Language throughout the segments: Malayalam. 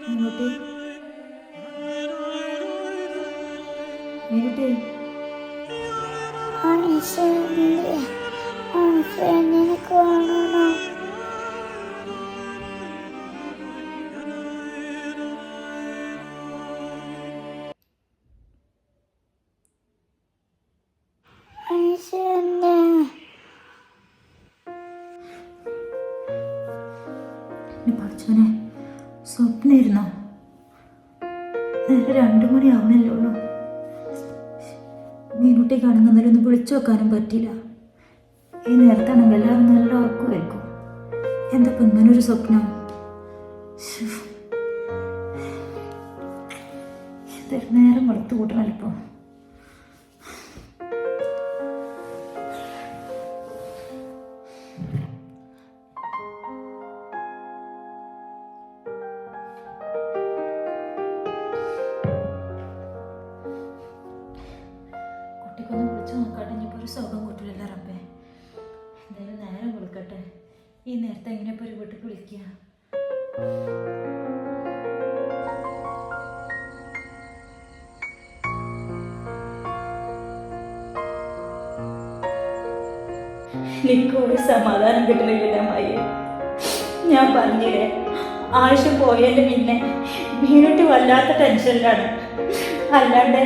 മീനുട്ടി മീനുട്ടി ആശാന്യ ആശാന്യനെ കാണണം നേരെ രണ്ടു മണി ആവണല്ലേ ഉള്ളൂ മീനുട്ടി കാണുന്നതിൽ ഒന്ന് വിളിച്ചു വെക്കാനും പറ്റില്ല. ഈ നേരത്താണെങ്കിൽ എല്ലാവരും നല്ല ഉറക്കുമായിരിക്കും. എന്താ ഇപ്പം ഇങ്ങനൊരു സ്വപ്നം? നേരം വെളുത്തു കൂട്ടണല്ലോ സുഖം കൂട്ടില്ല റബ്ബേ. എന്തായാലും നേരം വിളിക്കട്ടെ ഈ നേരത്തെ എങ്ങനെ ഇപ്പോൾ ഒരു വീട്ടിൽ വിളിക്കുക സമാധാനം കിട്ടണില്ല അമ്മായി ഞാൻ പറഞ്ഞില്ലേ ആഴ്ച പോയതിന്റെ പിന്നെ വീണിട്ട് വല്ലാത്ത ടെൻഷനിലാണ് അല്ലാണ്ട്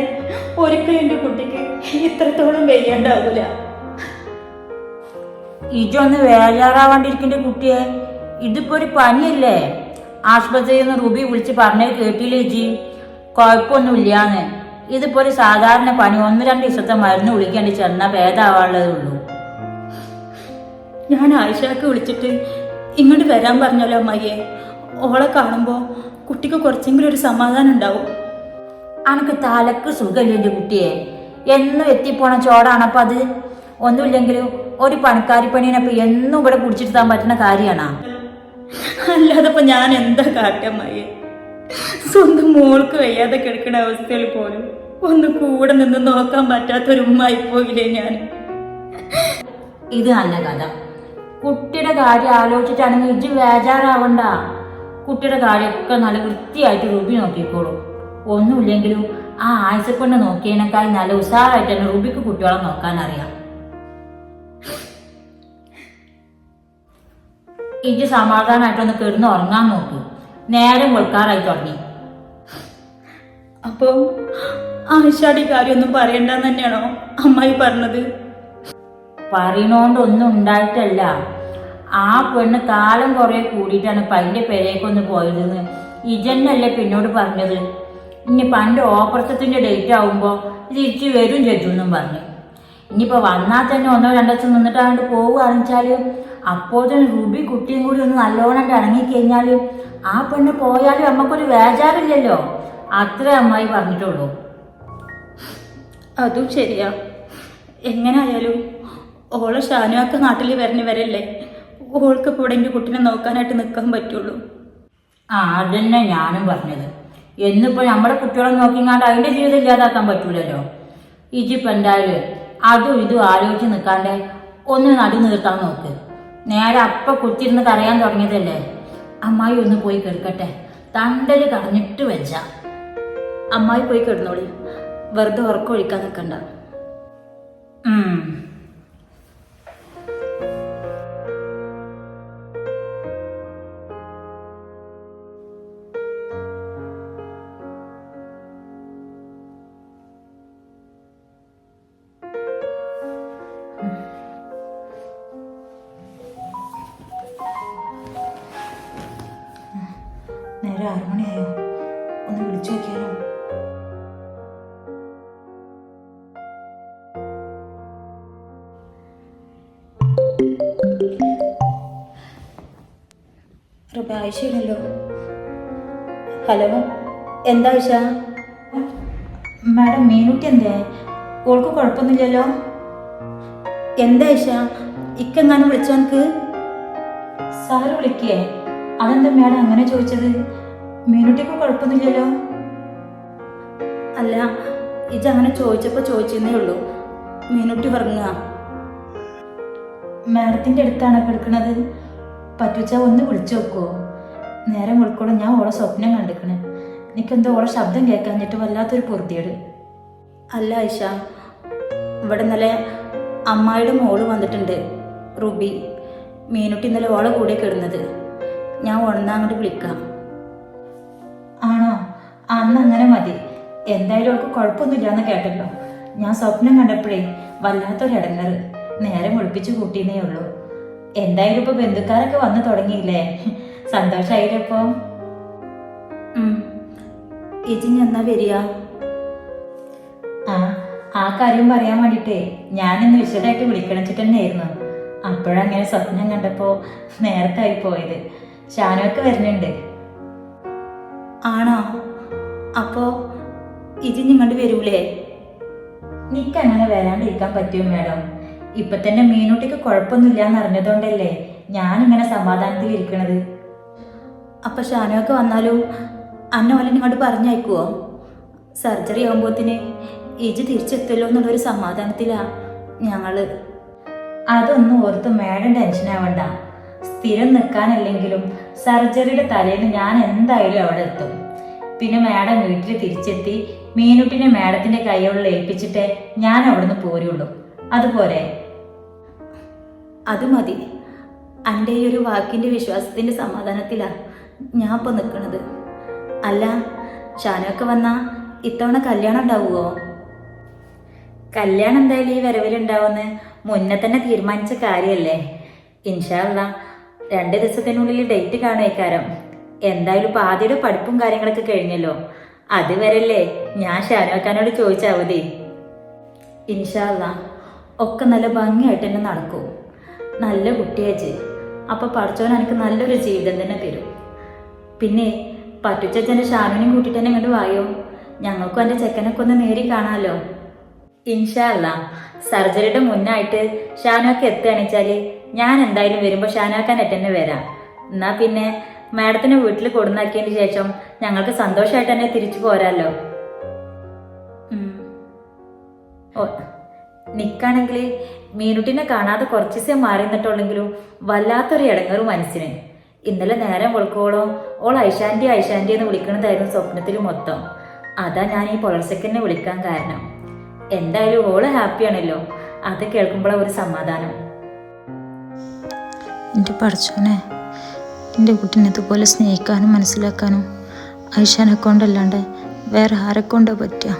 ഒരിക്കലും എന്റെ കുട്ടിക്ക് ഇത്രത്തോളം വയ്യാണ്ടാവൂല. ഇജൊന്ന് വേജാറാവാണ്ടിരിക്കുന്ന കുട്ടിയെ. ഇതിപ്പോ ഒരു പനിയല്ലേ? ആശുപത്രിയിൽ നിന്ന് റൂബി വിളിച്ച് പറഞ്ഞത് കേട്ടില്ലേ ജി കുഴപ്പമൊന്നുമില്ലാന്ന്. ഇതിപ്പോ ഒരു സാധാരണ പനി. ഒന്ന് രണ്ട് ദിവസത്തെ മരുന്ന് വിളിക്കേണ്ടി ചെന്നാൽ ഭേദമാവാനുള്ളതേ ഉള്ളൂ ഞാൻ ആയിഷാക്ക് വിളിച്ചിട്ട് ഇങ്ങോട്ട് വരാൻ പറഞ്ഞല്ലോ അമ്മയെ ഓളെ കാണുമ്പോൾ കുട്ടിക്ക് കുറച്ചെങ്കിലും ഒരു സമാധാനം ഉണ്ടാവും. അനക്ക് തലക്ക് സുഖമില്ല എന്റെ കുട്ടിയെ. എന്നും എത്തിപ്പോണ ചോടാണപ്പോ അത് ഒന്നുമില്ലെങ്കിലും ഒരു പണിക്കാരി പണീനപ്പൊ എന്നും ഇവിടെ പിടിച്ചിരുത്താൻ പറ്റുന്ന കാര്യമാണ് അല്ലാതെ ഇപ്പൊ ഞാൻ എന്താ കാട്ടമ്മയെ സ്വന്തം മോൾക്ക് വയ്യാതെ കിടക്കുന്ന അവസ്ഥയിൽ പോലും ഒന്ന് കൂടെ നിന്ന് നോക്കാൻ പറ്റാത്തൊരു ഉമ്മായി പോയില്ലേ ഞാൻ. ഇത് നല്ല കഥ. കുട്ടിയുടെ കാര്യം ആലോചിച്ചിട്ടാണെങ്കിൽ ഇജ്ജ് വേജാറാവണ്ട. കുട്ടിയുടെ കാര്യമൊക്കെ നല്ല വൃത്തിയായിട്ട് റുബി നോക്കിക്കോളൂ. ഒന്നുമില്ലെങ്കിലും ആ ആഴ്ചപ്പെണ്ണ് നോക്കിയതിനേക്കാൾ നല്ല ഉഷാറായിട്ട് തന്നെ റുബിക്ക് കുട്ടികളെ നോക്കാൻ അറിയാം എനിക്ക് സമാധാനമായിട്ടൊന്ന് കിടന്ന് ഉറങ്ങാൻ നോക്കൂ. നേരം വെളുക്കാറായി തുടങ്ങി. അപ്പൊ ആയിഷാടി കാര്യമൊന്നും പറയണ്ടെന്ന് തന്നെയാണോ അമ്മായി പറഞ്ഞത്? പറയണോണ്ടൊന്നും ഉണ്ടായിട്ടല്ല. ആ പെണ്ണ് കാലം കുറെ കൂടിയിട്ടാണ് പൈന്റെ പെരേക്കൊന്ന് പോയതെന്ന് ഇജന്നല്ലേ പിന്നോട് പറഞ്ഞത്? ഇനി പണ്ട് ഓപ്പറേഷത്തിന്റെ ഡേറ്റ് ആകുമ്പോൾ തിരിച്ചു വരും ചേച്ചു എന്നും പറഞ്ഞു. ഇനിയിപ്പോൾ വന്നാൽ തന്നെ ഒന്നോ രണ്ടോ ദിവസം നിന്നിട്ട് അങ്ങോട്ട് പോകുകയെന്ന് വെച്ചാൽ അപ്പോൾ തന്നെ റുബി കുട്ടിയും കൂടി ഒന്ന് നല്ലോണം ഇറങ്ങിക്കഴിഞ്ഞാൽ ആ പെണ്ണ് പോയാലും നമുക്കൊരു വേജാറില്ലല്ലോ. അത്ര അമ്മായി പറഞ്ഞിട്ടുള്ളൂ. അതും ശരിയാ. എങ്ങനായാലും ഓളെ ഷാനുവാക്ക് നാട്ടിൽ വരണ വരല്ലേ ഓൾക്ക് ഇപ്പോൾ എന്റെ കുട്ടീനെ നോക്കാനായിട്ട് നിൽക്കാൻ പറ്റുള്ളൂ. ആ അതന്നെ ഞാനും പറഞ്ഞത്. എന്നിപ്പോ നമ്മുടെ കുട്ടികളെ നോക്കിങ്ങാണ്ട് അതിന്റെ ജീവിതം ഇല്ലാതാക്കാൻ പറ്റൂലല്ലോ. ഇജിപ്പ് എന്തായാലും അതും ഇതും ആലോചിച്ച് നിൽക്കാണ്ട് ഒന്ന് നടു നിർത്താൻ നോക്ക്. നേരെ അപ്പ കുത്തിരുന്ന് കരയാൻ തുടങ്ങിയതല്ലേ? അമ്മായി ഒന്ന് പോയി കേൾക്കട്ടെ തണ്ടൽ കടഞ്ഞിട്ട് വെച്ച. അമ്മായി പോയി കിടന്നോളി. വെറുതെ ഉറക്കമൊഴിക്കാൻ നിൽക്കണ്ട ആയിഷയില്ലല്ലോ ഹലോ എന്താ ആയിഷ മാഡം മീനുട്ടി എന്തേ? ഓൾക്ക് കുഴപ്പമൊന്നുമില്ലല്ലോ? എന്താ ആയിഷ ഇക്കെങ്ങാനും വിളിച്ചോ എനിക്ക് സാറ് വിളിക്കേ. അതെന്താ മാഡം അങ്ങനെ ചോദിച്ചത്? മീനുട്ടിക്ക് കുഴപ്പമൊന്നുമില്ലല്ലോ? അല്ല ഇജ് അങ്ങനെ ചോദിച്ചപ്പോൾ ചോദിച്ചെന്നേ ഉള്ളൂ. മീനുട്ടി ഉറങ്ങുക. മാഡത്തിന്റെ അടുത്താണ് കിടക്കുന്നത് പറ്റുച്ച ഒന്ന് വിളിച്ചു നോക്കുവോ? നേരം ഉൾക്കൊള്ളും ഞാൻ ഓളെ സ്വപ്നം കണ്ടിക്കണേ. എനിക്കെന്തോ ഓളെ ശബ്ദം കേൾക്കാഞ്ഞിട്ട് വല്ലാത്തൊരു പൊറുതിയേട്. അല്ല ഐഷ ഇവിടെ ഇന്നലെ അമ്മായിയുടെ മോൾ വന്നിട്ടുണ്ട് റുബി. മീനുട്ടി ഇന്നലെ ഓളെ കൂടെ കിടന്നത്. ഞാൻ ഉണർന്നാ അങ്ങോട്ട് വിളിക്കാം. ആണോ? അന്ന് അങ്ങനെ മതി. എന്തായാലും അവൾക്ക് കുഴപ്പമൊന്നുമില്ലാന്ന് കേട്ടല്ലോ. ഞാൻ സ്വപ്നം കണ്ടപ്പോഴേ വല്ലാത്തൊരു ഇടങ്ങർ നേരെ മുളിപ്പിച്ച് കൂട്ടിയെന്നേ ഉള്ളൂ. എന്തായാലും ഇപ്പൊ ബന്ധുക്കാരൊക്കെ വന്നു തുടങ്ങിയില്ലേ? സന്തോഷായില്ലപ്പോ ഇജി എന്നാ വരിക? ആ ആ കാര്യം പറയാൻ വേണ്ടിട്ടേ ഞാനിന്ന് വിശദമായിട്ട് വിളിക്കണിച്ചിട്ട് തന്നെയായിരുന്നു അപ്പോഴങ്ങനെ സ്വപ്നം കണ്ടപ്പോ നേരത്തെ ആയി പോയത്. ഷാനൊക്കെ വരുന്നുണ്ട്. ആണോ? അപ്പോ ഇജി നിങ്ങോട്ട് വരൂലേ? നിക്ക് അങ്ങനെ വരാണ്ടിരിക്കാൻ പറ്റും മേഡം. ഇപ്പൊ തന്നെ മീനൂട്ടിക്ക് കുഴപ്പമൊന്നുമില്ല എന്ന് അറിഞ്ഞതുകൊണ്ടല്ലേ ഞാനിങ്ങനെ സമാധാനത്തിൽ ഇരിക്കണത്. അപ്പൊ ഷാനൊക്കെ വന്നാലും അന്ന പോലെ നിങ്ങോട്ട് പറഞ്ഞയക്കുവോ? സർജറി ആകുമ്പോത്തിന് ഇജി തിരിച്ചെത്തല്ലോ എന്നുള്ളൊരു സമാധാനത്തിലാ ഞങ്ങൾ. അതൊന്നും ഓർത്ത് മേഡം ടെൻഷൻ ആവണ്ട. സ്ഥിരം നിൽക്കാനല്ലെങ്കിലും സർജറിയുടെ തലേന്ന് ഞാൻ എന്തായാലും അവിടെ എത്തും. പിന്നെ മാഡം വീട്ടിൽ തിരിച്ചെത്തി മീനുട്ടിനെ മാഡത്തിന്റെ കൈകളിൽ ഏൽപ്പിച്ചിട്ടേ ഞാൻ അവിടുന്ന് പോരുള്ളൂ. അതുപോലെ. അത് മതി. എന്റെ ഈ ഒരു വാക്കിന്റെ വിശ്വാസത്തിന്റെ സമാധാനത്തിലാ. ഞാൻ ഇപ്പൊ നിൽക്കണത് അല്ല ഷാനൊക്കെ വന്നാ ഇത്തവണ കല്യാണം ഉണ്ടാവുമോ കല്യാണം എന്തായാലും ഈ വരവിലുണ്ടാവുമെന്ന് മുന്നേ തന്നെ തീരുമാനിച്ച കാര്യമല്ലേ? ഇൻഷാല്ല രണ്ട് ദിവസത്തിനുള്ളിൽ ഡേറ്റ് കാണുമായിക്കാരം എന്തായാലും പാതിയുടെ പഠിപ്പും കാര്യങ്ങളൊക്കെ കഴിഞ്ഞല്ലോ. അതുവരല്ലേ ഞാൻ ഷാനോക്കാനോട് ചോദിച്ചാൽ മതി. ഇൻഷാല്ല ഒക്കെ നല്ല ഭംഗിയായിട്ട് തന്നെ നടക്കും. നല്ല കുട്ടിയാച്ച് അപ്പോൾ പഠിച്ചവൻ എനിക്ക് നല്ലൊരു ജീവിതം തന്നെ തരും. പിന്നെ പറ്റുച്ചച്ഛന്റെ ഷാനുവിനെയും കൂട്ടിയിട്ട് തന്നെ ഇങ്ങോട്ട് വായോ? ഞങ്ങൾക്കും എന്റെ ചെക്കനൊക്കെ ഒന്ന് നേരി കാണാമല്ലോ ഇൻഷാല്ല സർജറിയുടെ മുന്നായിട്ട് ഷാനോക്ക് എത്തുകയാണെച്ചാൽ ഞാൻ എന്തായാലും വരുമ്പോൾ ഷാനാക്കാൻ തന്നെ വരാം. എന്നാ പിന്നെ മാഡത്തിന് വീട്ടിൽ കൊടുന്നാക്കിയതിന് ശേഷം ഞങ്ങൾക്ക് സന്തോഷമായിട്ട് തന്നെ തിരിച്ചു പോരാല്ലോ ഓ നിക്കാണെങ്കിൽ മീനുട്ടിനെ കാണാതെ കുറച്ച് ദിവസം മാറി നിന്നിട്ടുള്ളെങ്കിലും വല്ലാത്തൊരു ഇടങ്ങറ് മനസ്സിന്. ഇന്നലെ നേരം വെളുക്കോളം ഓൾ ഐശാന്റി ഐശാന്റി എന്ന് വിളിക്കണതായിരുന്നു സ്വപ്നത്തിൽ മൊത്തം. അതാ ഞാൻ ഈ പുലർച്ചക്കെന്നെ വിളിക്കാൻ കാരണം. എന്തായാലും ഓൾ ഹാപ്പിയാണല്ലോ. അത് കേൾക്കുമ്പോഴാണ് ഒരു സമാധാനം. എന്റെ പഠിച്ചോനെ എന്റെ കുട്ടീനെ ഇതുപോലെ സ്നേഹിക്കാനും മനസ്സിലാക്കാനും ഐഷാനെ കൊണ്ടല്ലാണ്ട് വേറെ ആരെ കൊണ്ടാ പറ്റുക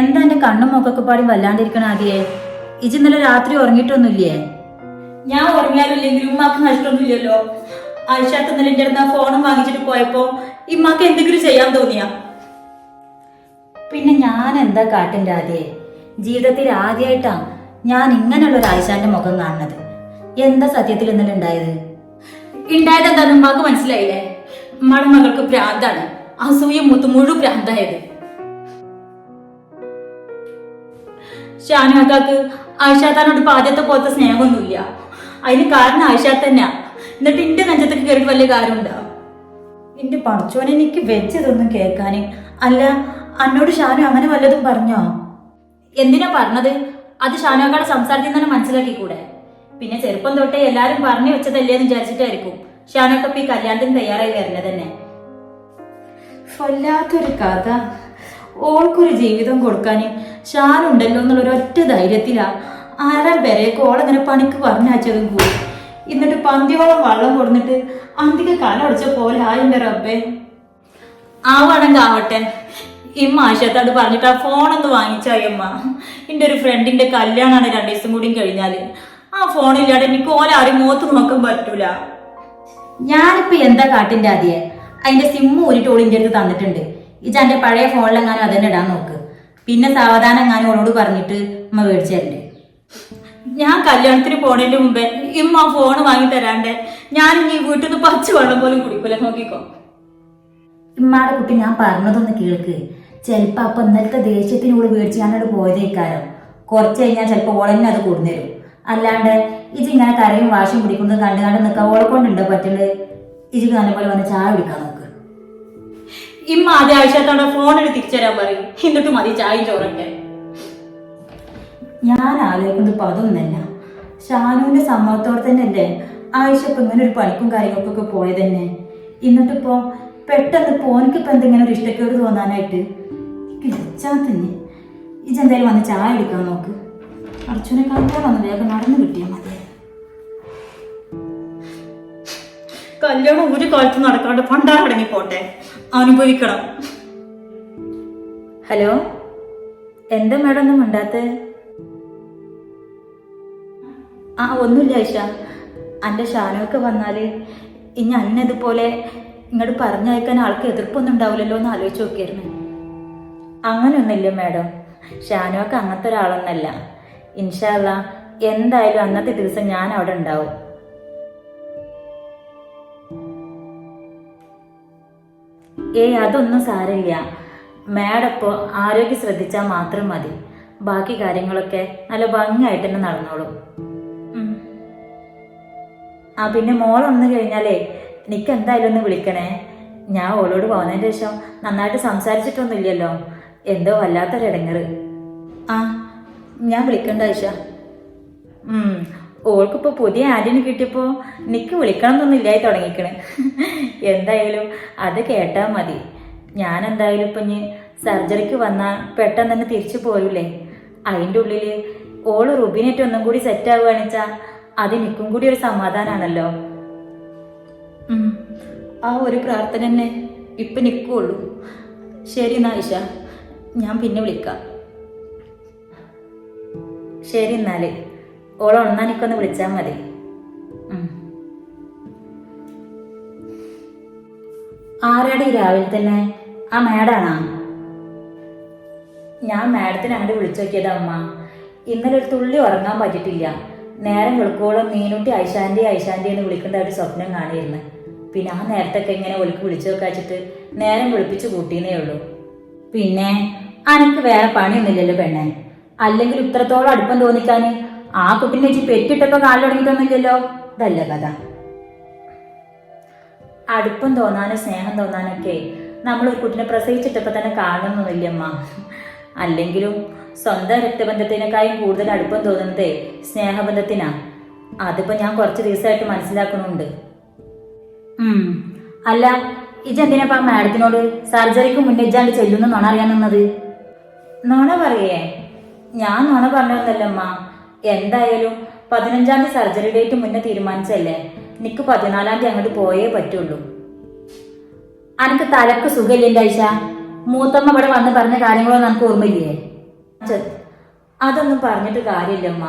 എന്താ എന്റെ കണ്ണും മുഖൊക്കെ പാടി വല്ലാണ്ടിരിക്കണ ആദ്യേ? ഇജ് ഇന്നലെ രാത്രി ഉറങ്ങിയിട്ടൊന്നുമില്ലേ? ഞാൻ ഉറങ്ങിയാലില്ലെങ്കിലും ഉമ്മാക്ക് നഷ്ടമൊന്നുമില്ലല്ലോ. ആഴ്ചത്ത് ഇന്നലെ എന്റെ അടുത്ത് ആ ഫോണും വാങ്ങിച്ചിട്ട് പോയപ്പോ ഇമ്മാക്ക് എന്തെങ്കിലും ചെയ്യാൻ തോന്നിയാ? പിന്നെ ഞാൻ എന്താ കാട്ടിന്റെ ആദ്യേ? ജീവിതത്തിൽ ആദ്യമായിട്ടാ ഞാൻ ഇങ്ങനെയുള്ള ഒരു ആയിഷാന്റെ മുഖം കാണുന്നത്. എന്താ സത്യത്തിൽ ഇന്നലെ ഉണ്ടായത്? ഉണ്ടായത് എന്താന്ന് ഉമ്മാക്ക് മനസ്സിലായില്ലേ? ഉമ്മാടെ മകൾക്ക് ഭ്രാന്താണ്. അസൂയ മുത്ത് മുഴു ഭ്രാന്തായത്. ഷാനുക്കാക്ക് ആയിഷാത്താനോട് ഇപ്പൊ ആദ്യത്തെ പോലത്തെ സ്നേഹമൊന്നുമില്ല. അതിന് കാരണം ആയിഷാ തന്നെയാ. എന്നിട്ട് ഇന്റെ നെഞ്ചത്തേക്ക് കയറിയിട്ട് വലിയ കാര്യമുണ്ടോ? എന്റെ പഠിച്ചോനെ എനിക്ക് വെച്ചതൊന്നും കേൾക്കാന്. അല്ല അന്നോട് ഷാനു അങ്ങനെ വല്ലതും പറഞ്ഞോ? എന്തിനാ പറഞ്ഞത്? അത് ഷാനുക്കാടെ സംസാരത്തിൽ നിന്ന് തന്നെ മനസ്സിലാക്കിക്കൂടെ? പിന്നെ ചെറുപ്പം തൊട്ടേ എല്ലാരും പറഞ്ഞു വെച്ചതല്ലേ എന്ന് വിചാരിച്ചിട്ടായിരിക്കും ഷാനൊക്കെ ഈ കല്യാണത്തിന് തയ്യാറായി വരുന്നത് തന്നെ. വല്ലാത്തൊരു കഥ. ഓൾക്കൊരു ജീവിതം കൊടുക്കാന് ഷാനുണ്ടല്ലോ എന്നുള്ള ഒറ്റ ധൈര്യത്തിലാണ് ആരാൾ പെരേക്ക് ഓളങ്ങനെ പണിക്ക് പറഞ്ഞയച്ചതും കൂടി. എന്നിട്ട് പന്തിയോളം വള്ളം കൊടുന്നിട്ട് അന്തിക കലൊടിച്ച പോലെ ആയിന്റെ റബ്ബേ? ആവാണെങ്കിൽ ആവട്ടെ ഇമ്മ ആശയത്തോട് പറഞ്ഞിട്ട് ആ ഫോണൊന്ന് വാങ്ങിച്ചാ ഇമ്മ എന്റെ ഒരു ഫ്രണ്ടിന്റെ കല്യാണമാണ് രണ്ടു ദിവസം കൂടിയും കഴിഞ്ഞാൽ. ആ ഫോണില്ലാതെ എനിക്ക് ഓലാരും മുഖത്ത് നോക്കാൻ പറ്റൂല. ഞാനിപ്പോ എന്താ കാട്ടിന്റെ ആദ്യേ? അതിന്റെ സിമ്മ് ഒരു ടോളിന്റെ അടുത്ത് തന്നിട്ടുണ്ട്. ഇജ പഴയ ഫോണിലെങ്ങാനും അതന്നെ ഇടാൻ നോക്ക്. പിന്നെ സാവധാനം എങ്ങാനും ഓളോട് പറഞ്ഞിട്ട് ഉമ്മ തരണ്ടേ. ഞാൻ കല്യാണത്തിന് പോണതിന്റെ മുമ്പേ ഇമ്മ ഫോൺ വാങ്ങി തരാണ്ട്. ഞാൻ ഈ വീട്ടിൽ നിന്ന് പച്ച വെള്ളം പോലും കുടിക്കൂല നോക്കിക്കോ. ഇമ്മാടെ കുട്ടി ഞാൻ പറഞ്ഞതൊന്ന് കേൾക്ക്. ചിലപ്പോ അപ്പൊ ഇന്നലത്തെ ദേഷ്യത്തിനോട് മേടിച്ച് ഞാനോട് പോയതേക്കാരം. കുറച്ച് കഴിഞ്ഞാൽ ചിലപ്പോ ഓളെന്നെ അത് കൊടുന്നേരും അല്ലാണ്ട് ഇജ് ഇങ്ങനെ കരയും വാശിയും പിടിക്കുന്നത് കണ്ടു കണ്ട് നിൽക്കാൻ ഓളെ കൊണ്ടുണ്ടോ പറ്റുള്ളത് ഇജ് നല്ലപോലെ വന്ന് ചായ കുടിക്കാൻ ഇമ്മ ആദ്യ ആഴ്ചത്തോടെ ഫോൺ എടുത്ത് തിരിച്ചുതരാൻ പറയും. എന്നിട്ട് മതി ചായ ചോറൊക്കെ. ഞാൻ ആലോചിക്കുന്നത് ഇപ്പൊ അതൊന്നല്ല. ഷാനുവിന്റെ സമ്മതത്തോടെ തന്നെയല്ലേ ആയിഷ ഇപ്പൊ ഇങ്ങനെ ഒരു പണിക്കും കാര്യങ്ങൾക്കൊക്കെ പോയത് തന്നെ എന്നിട്ടിപ്പോ പെട്ടെന്ന് ഇപ്പൊ ഓനിക്കിപ്പോ എന്തെങ്കിലും ഒരു ഇഷ്ടക്കേട് തോന്നാനായിട്ട് കിടച്ചാ തന്നെ. ഇജെന്തായാലും വന്ന് ചായ എടുക്കാൻ നോക്ക്. അർച്ചുനെ കണ്ടാൽ വന്ന് വേഗം നടന്നു കിട്ടിയാൽ മതി. കല്യാണം ഒരു കാലത്ത് നടക്കാണ്ട് പണ്ടാറടങ്ങി പോട്ടെ അനുഭവിക്കണം. ഹലോ? എന്താ മേഡം ഒന്നും മിണ്ടാത്ത? ആ ഒന്നുമില്ല ഐഷ എന്റെ ഷാനൊക്കെ വന്നാൽ ഇനി അന്നതുപോലെ ഇങ്ങോട്ട് പറഞ്ഞയക്കാൻ ആൾക്ക് എതിർപ്പൊന്നും ഉണ്ടാവില്ലല്ലോ എന്ന് ആലോചിച്ച് നോക്കിയായിരുന്നു. അങ്ങനെയൊന്നുമില്ല മേഡം. ഷാനോക്ക് അങ്ങനത്തെ ഒരാളൊന്നല്ല. ഇൻഷാല്ല എന്തായാലും അന്നത്തെ ദിവസം ഞാൻ അവിടെ ഉണ്ടാവും. ഏയ് അതൊന്നും സാരമില്ല. മാഡം ഇപ്പോൾ ആരോഗ്യം ശ്രദ്ധിച്ചാൽ മാത്രം മതി. ബാക്കി കാര്യങ്ങളൊക്കെ നല്ല ഭംഗിയായിട്ട് തന്നെ നടന്നോളും. ആ പിന്നെ മോൾ വന്നു കഴിഞ്ഞാലേ നിക്ക് എന്തായാലും ഒന്ന് വിളിക്കണേ. ഞാൻ ഓളോട് പോകുന്നതിന് ശേഷം നന്നായിട്ട് സംസാരിച്ചിട്ടൊന്നുമില്ലല്ലോ. എന്തോ വല്ലാത്തൊരിടങ്ങറ് ആ ഞാൻ വിളിക്കണ്ട ഉം. ഓൾക്കിപ്പോൾ പുതിയ ആന്റിനെ കിട്ടിയപ്പോൾ നിക്ക് വിളിക്കണം എന്നൊന്നും ഇല്ലായി തുടങ്ങിക്കണ്. എന്തായാലും അത് കേട്ടാ മതി. ഞാൻ എന്തായാലും ഇപ്പം ഇനി സർജറിക്ക് വന്നാൽ പെട്ടെന്ന് തന്നെ തിരിച്ചു പോരൂലേ? അതിന്റെ ഉള്ളിൽ ഓൾ റുബിനേറ്റ് ഒന്നും കൂടി സെറ്റ് ആവുകയാണെന്ന് വെച്ചാൽ അത് നിക്കും കൂടി ഒരു സമാധാനമാണല്ലോ. ആ ഒരു പ്രാർത്ഥന തന്നെ ഇപ്പം നിൽക്കുള്ളൂ ശരി എന്നാ ആയിഷ ഞാൻ പിന്നെ വിളിക്കാം. ശരി എന്നാൽ. ഓൾ ഉണന്നാ എനിക്കൊന്ന് വിളിച്ചാൽ മതി. ആരാടി രാവിലെ തന്നെ? ആ മാഡാണാ? ഞാൻ മാഡത്തിന് അങ്ങോട്ട് വിളിച്ചു നോക്കിയതാ അമ്മ. ഇന്നലെ ഒരു തുള്ളി ഉറങ്ങാൻ പറ്റിയിട്ടില്ല. നേരം വെളുക്കോളം മീനുട്ടി ഐശാന്റി ഐശാന്റി എന്ന് വിളിക്കേണ്ട ഒരു സ്വപ്നം കാണിയിരുന്നു പിന്നെ ആ നേരത്തൊക്കെ ഇങ്ങനെ ഒലിക്ക് വിളിച്ചു വെക്കാച്ചിട്ട് നേരം വിളിപ്പിച്ച് കൂട്ടിയെന്നേ ഉള്ളൂ. പിന്നെ അനക്ക് വേറെ പണിയൊന്നുമില്ലല്ലോ പെണ്ണെ. അല്ലെങ്കിൽ ഇത്രത്തോളം അടുപ്പം തോന്നിക്കാന് ആ കുട്ടിനെ വെച്ച് പെറ്റിട്ടപ്പോ കാലിൽ തുടങ്ങിയിട്ടൊന്നുമില്ലല്ലോ? ഇതല്ല കഥ. അടുപ്പം തോന്നാനും സ്നേഹം തോന്നാനൊക്കെ നമ്മൾ ഒരു കുട്ടിനെ പ്രസവിച്ചിട്ടപ്പോൾ തന്നെ കാണുന്നൊന്നുമില്ല അമ്മ അല്ലെങ്കിലും സ്വന്തം രക്തബന്ധത്തിനേക്കാളും കൂടുതൽ അടുപ്പം തോന്നുന്നതേ സ്നേഹബന്ധത്തിനാ. അതിപ്പോ ഞാൻ കുറച്ച് ദിവസമായിട്ട് മനസ്സിലാക്കുന്നുണ്ട്. അല്ല ഇജെന്തിനാ മാഡത്തിനോട് സർജറിക്ക് മുന്നേ ഇജാണ്ട് ചെല്ലുന്ന നുണ അറിയാൻ നിന്നത്? നുണ പറയേ? ഞാൻ നുണ പറഞ്ഞൊന്നല്ലമ്മ എന്തായാലും പതിനഞ്ചാം തീയതി സർജറി ഡേറ്റ് മുന്നേ തീരുമാനിച്ചല്ലേ? നിക്ക് പതിനാലാം തീയതി അങ്ങോട്ട് പോയേ പറ്റുള്ളൂ. അനക്ക് തലക്ക് സുഖമില്ലേ ഐഷ മൂത്തമ്മ ഇവിടെ വന്ന് പറഞ്ഞ കാര്യങ്ങളൊന്നും നമുക്ക് ഓർമ്മയില്ലേ? അതൊന്നും പറഞ്ഞിട്ട് കാര്യമില്ലമ്മ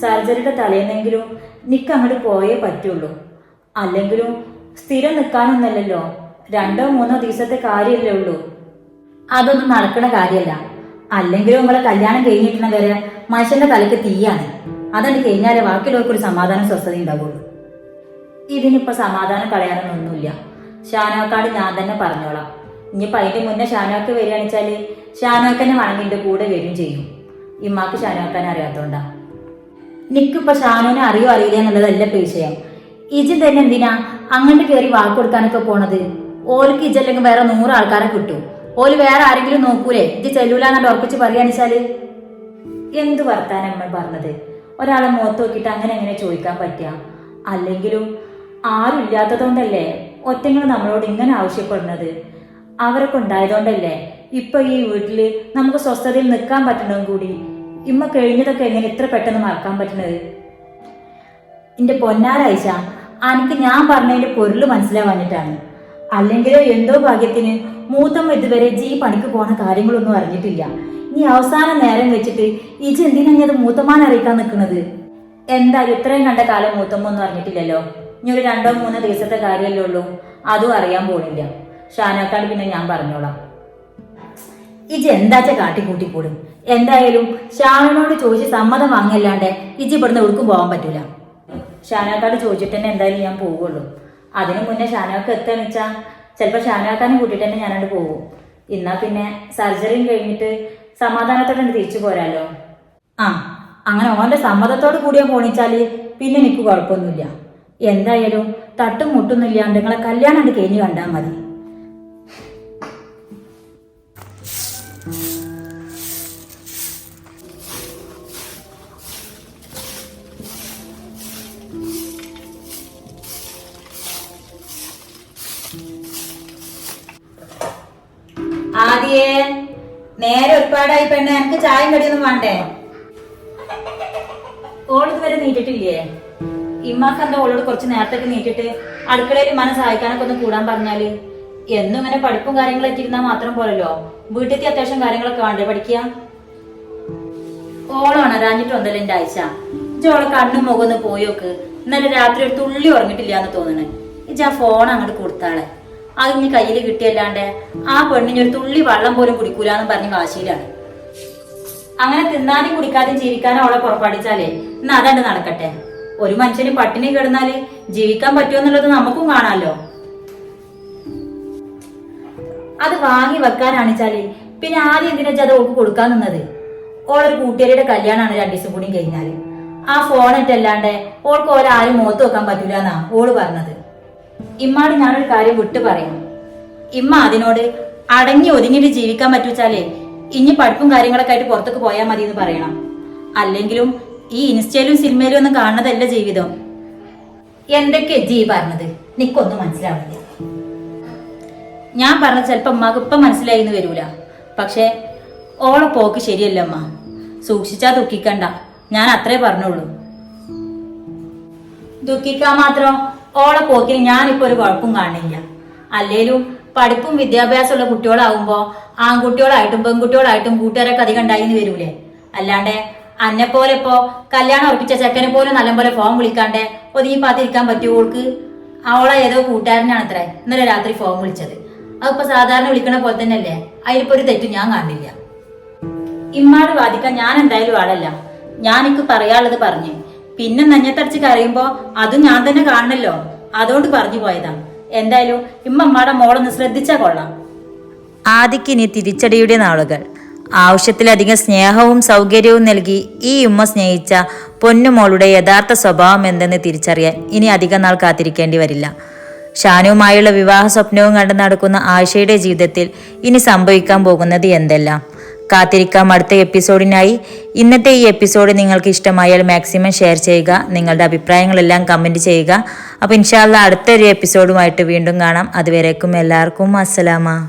സർജറിയുടെ തലേന്നെങ്കിലും നിക്ക് അങ്ങോട്ട് പോയേ പറ്റുള്ളൂ. അല്ലെങ്കിലും സ്ഥിരം നിൽക്കാനൊന്നല്ലല്ലോ രണ്ടോ മൂന്നോ ദിവസത്തെ കാര്യമല്ലേ ഉള്ളൂ. അതൊന്നും നടക്കണ കാര്യമല്ല. അല്ലെങ്കിലും നമ്മളെ കല്യാണം കഴിഞ്ഞിട്ടുണ്ടെങ്കിൽ വരെ മനുഷ്യന്റെ തലക്ക് തീയാണ്. അതുകൊണ്ട് കഴിഞ്ഞാലേ ബാക്കിയുള്ളവർക്ക് ഒരു സമാധാനം സ്വസ്ഥത ഉണ്ടാവുള്ളൂ. ഇതിനിപ്പോ സമാധാനം കളയാനൊന്നുമില്ല ഷാനോക്കാട് ഞാൻ തന്നെ പറഞ്ഞോളാം. ഇനിയിപ്പോ അതിന്റെ മുന്നേ ഷാനോക്ക് വരികയാണെന്ന് വെച്ചാൽ ഷാനോക്കനെ വണങ്ങിന്റെ കൂടെ വരും ചെയ്യും. ഇമ്മാക്ക് ഷാനോക്കാനെ അറിയാത്തോണ്ടാ. നിക്കിപ്പോ ഷാനോനെ അറിയോ അറിയില്ല എന്നുള്ളതല്ല ഇപ്പൊ ഇജി തന്നെ എന്തിനാ അങ്ങോട്ട് കയറി വാക്ക് കൊടുക്കാനൊക്കെ പോണത്? ഓർക്ക് ഇജല്ലെങ്കിൽ വേറെ നൂറ് ആൾക്കാരെ കിട്ടും. ഓൽ വേറെ ആരെങ്കിലും നോക്കൂലേ? ഇത് ചെല്ലൂലെന്നുണ്ട് ഉറപ്പിച്ച് പറയാണെച്ചാൽ എന്ത് വർത്താനം നമ്മൾ പറഞ്ഞത്? ഒരാളെ മുഖത്ത് നോക്കിയിട്ട് അങ്ങനെ എങ്ങനെ ചോദിക്കാൻ പറ്റുക അല്ലെങ്കിലും ആരും ഇല്ലാത്തതുകൊണ്ടല്ലേ ഒറ്റങ്ങൾ നമ്മളോട് ഇങ്ങനെ ആവശ്യപ്പെടുന്നത്? അവരൊക്കെ ഉണ്ടായതുകൊണ്ടല്ലേ ഇപ്പൊ ഈ വീട്ടിൽ നമുക്ക് സ്വസ്ഥതയിൽ നിൽക്കാൻ പറ്റണതും കൂടി? ഇമ്മ കഴിഞ്ഞതൊക്കെ എങ്ങനെ ഇത്ര പെട്ടെന്ന് മറക്കാൻ പറ്റുന്നത് എന്റെ പൊന്നാരായിച്ച അനക്ക് ഞാൻ പറഞ്ഞതിന്റെ പൊരുൾ മനസ്സിലാവാഞ്ഞിട്ടാണ്. അല്ലെങ്കിലോ എന്തോ ഭാഗ്യത്തിന് മൂത്തമ്മ ഇതുവരെ ജി പണിക്ക് പോണ കാര്യങ്ങളൊന്നും അറിഞ്ഞിട്ടില്ല. നീ അവസാന നേരം വെച്ചിട്ട് ഇജ് എന്തിനാ നീ അത് മൂത്തമ്മാനെ അറിയിക്കാൻ നിൽക്കുന്നത് എന്തായാലും ഇത്രയും കണ്ട കാലം മൂത്തമ്മ ഒന്നും അറിഞ്ഞിട്ടില്ലല്ലോ. ഇനി ഒരു രണ്ടോ മൂന്നോ ദിവസത്തെ കാര്യമല്ലേ ഉള്ളൂ. അതും അറിയാൻ പോണില്ല. ഷാനാക്കാട് പിന്നെ ഞാൻ പറഞ്ഞോളാം. ഇജ് എന്താച്ച കാട്ടിക്കൂട്ടിക്കൂടും? എന്തായാലും ഷാനോട് ചോദിച്ച് സമ്മതം വാങ്ങിയല്ലാണ്ട് ഇജ് ഇവിടുന്ന് എവിടേക്കും പോകാൻ പറ്റൂല. ഷാനാക്കാട് ചോദിച്ചിട്ട് തന്നെ എന്തായാലും ഞാൻ പോവുള്ളൂ. അതിനു മുന്നേ ഷാനാക്ക് എത്താന്ന് വെച്ചാ ചിലപ്പോൾ ഷാനാക്കാനും കൂട്ടിയിട്ട് തന്നെ ഞാനോട് പോകും. എന്നാ പിന്നെ സർജറിയും കഴിഞ്ഞിട്ട് സമാധാനത്തോടെ തിരിച്ചു പോരാലോ? ആ അങ്ങനെ ഓന്റെ സമ്മതത്തോട് കൂടിയ പോണിച്ചാൽ പിന്നെ എനിക്ക് കുഴപ്പമൊന്നുമില്ല. എന്തായാലും തട്ടും മുട്ടൊന്നും ഇല്ലാണ്ട് നിങ്ങളെ കല്യാണം കഴിഞ്ഞ് കണ്ടാൽ മതി. പെണ്ണെ എനിക്ക് ചായയും കടിയൊന്നും വേണ്ടേ? ഓൾ വരെ നീട്ടിട്ടില്ലേ? ഇമ്മാക്ക് എന്താ ഓളോട് കുറച്ച് നേരത്തേക്ക് നീട്ടിട്ട് അടുക്കളയിൽ മന സഹായിക്കാനൊക്കെ ഒന്ന് കൂടാൻ പറഞ്ഞാൽ? എന്നും ഇങ്ങനെ പഠിപ്പും കാര്യങ്ങളും എത്തിയിരുന്നാൽ മാത്രം പോരല്ലോ? വീട്ടിലത്തെ അത്യാവശ്യം കാര്യങ്ങളൊക്കെ വേണ്ടേ പഠിക്കുക ഓളാണ് അറിഞ്ഞിട്ട് വന്നല്ലോ എന്റെ ആഴ്ച. ഇജോളെ കണ്ണും മുഖം ഒന്ന് പോയോക്ക് ഇന്നലെ രാത്രി ഒരു തുള്ളി ഉറങ്ങിട്ടില്ല എന്ന് തോന്നണേ. ഇജ ആ ഫോൺ അങ്ങോട്ട് കൊടുത്താളെ. അത് ഇനി കയ്യിൽ കിട്ടിയല്ലാണ്ട് ആ പെണ്ണിന് ഒരു തുള്ളി വെള്ളം പോലും കുടിക്കൂലെന്ന് പറഞ്ഞ് വാശിയിലാണ്. അങ്ങനെ തിന്നാനും കുടിക്കാതെയും ജീവിക്കാനും അവളെ പുറപ്പാടിച്ചാലേ എന്നാ അതണ്ട് നടക്കട്ടെ. ഒരു മനുഷ്യന് പട്ടിണി കിടന്നാൽ ജീവിക്കാൻ പറ്റുമെന്നുള്ളത് നമുക്കും കാണാലോ. അത് വാങ്ങി വെക്കാനാണ് വെക്കാനാണിച്ചാൽ പിന്നെ ആദ്യം എന്തിനാ അത് ഓൾക്ക് കൊടുക്കാൻ നിന്നത്? ഓളൊരു കൂട്ടുകാരിയുടെ കല്യാണമാണ് രണ്ടു ദിവസം കൂടി കഴിഞ്ഞാൽ. ആ ഫോണിട്ടല്ലാണ്ട് ഓൾക്ക് ഓരാരും മുഖത്ത് വെക്കാൻ പറ്റൂല എന്നാ ഓൾ പറഞ്ഞത്. ഇമ്മാട് ഞാനൊരു കാര്യം വിട്ടു പറയാം. ഇമ്മ അതിനോട് അടങ്ങി ഒതുങ്ങിട്ട് ജീവിക്കാൻ പറ്റൂച്ചാലേ ഇനി പഠിപ്പും കാര്യങ്ങളൊക്കെ ആയിട്ട് പുറത്തേക്ക് പോയാൽ മതി എന്ന് പറയണം. അല്ലെങ്കിലും ഈ ഇൻസ്റ്റയിലും സിനിമയിലും ഒന്നും കാണുന്നതല്ല ജീവിതം. എന്തൊക്കെ ജീ പറഞ്ഞത്? നിക്കൊന്നും മനസ്സിലാവില്ല ഞാൻ പറഞ്ഞത് ചിലപ്പോൾ അമ്മയ്ക്ക് ഇപ്പം മനസ്സിലായി എന്ന് വരൂല. പക്ഷേ ഓളെ പോക്ക് ശരിയല്ല അമ്മ സൂക്ഷിച്ചാ ദുഃഖിക്കണ്ട. ഞാൻ അത്രേ പറഞ്ഞുള്ളൂ. ദുഃഖിക്കാൻ മാത്രം ഓളെ പോക്കിന് ഞാനിപ്പോ ഒരു കുഴപ്പം കാണില്ല അല്ലേലും പഠിപ്പും വിദ്യാഭ്യാസമുള്ള കുട്ടികളാവുമ്പോ ആൺകുട്ടികളായിട്ടും പെൺകുട്ടികളായിട്ടും കൂട്ടുകാരൊക്കെ അധികം ഉണ്ടായിന്ന് വരൂലേ? അല്ലാണ്ട് അന്നെ പോലെ ഇപ്പോ കല്യാണം ഉറപ്പിച്ച ചെക്കനെ പോലും നല്ലപോലെ ഫോൺ വിളിക്കാണ്ട് ഒതുങ്ങി പാത്തിരിക്കാൻ പറ്റുമോ ഓൾക്ക്? അവളെ ഏതോ കൂട്ടുകാരനാണ് അത്ര. ഇന്നലെ രാത്രി ഫോൺ വിളിച്ചത്. അതിപ്പോ സാധാരണ വിളിക്കണ പോലെ തന്നെയല്ലേ? അതിലിപ്പോ ഒരു തെറ്റും ഞാൻ കാണില്ല. ഇമ്മാട് വാദിക്കാൻ ഞാൻ എന്തായാലും ആളല്ല. ഞാൻ പറയാനുള്ളത് പറഞ്ഞു. പിന്നെ നെഞ്ഞത്തടിച്ച് കരയുമ്പോ അതും ഞാൻ തന്നെ കാണണല്ലോ. അതുകൊണ്ട് പറഞ്ഞു പോയതാ. എന്തായാലും ഇമ്മമ്മയുടെ മോളൊന്ന് ശ്രദ്ധിച്ചാ കൊള്ളാം. ആദിക്കിനി തിരിച്ചടിയുടെ നാളുകൾ. ആവശ്യത്തിലധികം സ്നേഹവും സൗകര്യവും നൽകി ഈ ഉമ്മ സ്നേഹിച്ച പൊന്നുമോളുടെ യഥാർത്ഥ സ്വഭാവം എന്തെന്ന് തിരിച്ചറിയാൻ ഇനി അധികം നാൾ കാത്തിരിക്കേണ്ടി വരില്ല. ഷാനുവുമായുള്ള വിവാഹ സ്വപ്നവും കണ്ടു നടക്കുന്ന ആയിഷയുടെ ജീവിതത്തിൽ ഇനി സംഭവിക്കാൻ പോകുന്നത് എന്തെല്ലാം? കാത്തിരിക്കാം. അടുത്ത എപ്പിസോഡിനായി ഇന്നത്തെ ഈ എപ്പിസോഡ് നിങ്ങൾക്ക് ഇഷ്ടമായാൽ മാക്സിമം ഷെയർ ചെയ്യുക നിങ്ങളുടെ അഭിപ്രായങ്ങളെല്ലാം കമന്റ് ചെയ്യുക. അപ്പോൾ ഇൻഷാല്ല അടുത്തൊരു എപ്പിസോഡുമായിട്ട് വീണ്ടും കാണാം. അതുവരേക്കും എല്ലാവർക്കും അസ്സലാമ